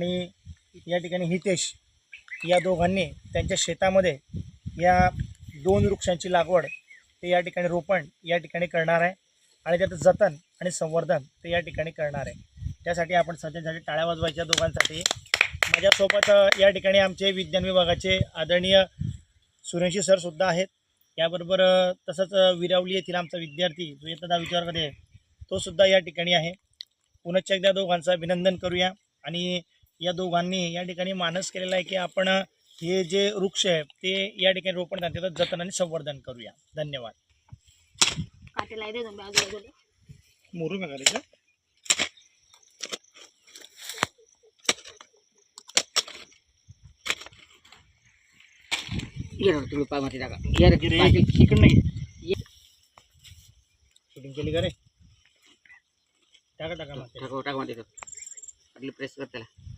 आणि या ठिकाणी हितेश या दोघांनी त्यांच्या शेतामध्ये या दोन वृक्षांची लागवड ते या ठिकाणी रोपण या ठिकाणी करणार आहे. आणि त्याचं जतन आणि संवर्धन ते या ठिकाणी करणार आहे. त्यासाठी आपण सध्यासाठी टाळ्या वाजवायच्या दोघांसाठी. माझ्यासोबत या ठिकाणी आमचे विज्ञान विभागाचे आदरणीय सुरेशी सरसुद्धा आहेत. याबरोबर तसंच विरावली येथील आमचा विद्यार्थी जो इयत्ता विचार करते तो सुद्धा या ठिकाणी आहे. पुनश्च एकदा दोघांचं अभिनंदन करूया. आणि या दोघांनी या ठिकाणी मानस केलेला आहे की आपण हे जे वृक्ष आहे ते या ठिकाणी रोपण त्याचं जतन आणि संवर्धन करूया. धन्यवाद. मोरू का करायचं टाका इकडं नाही. शूटिंग केली का रे? टाका टाका मागे. टाका टाका माती टाका. आपली प्रेस कर त्याला.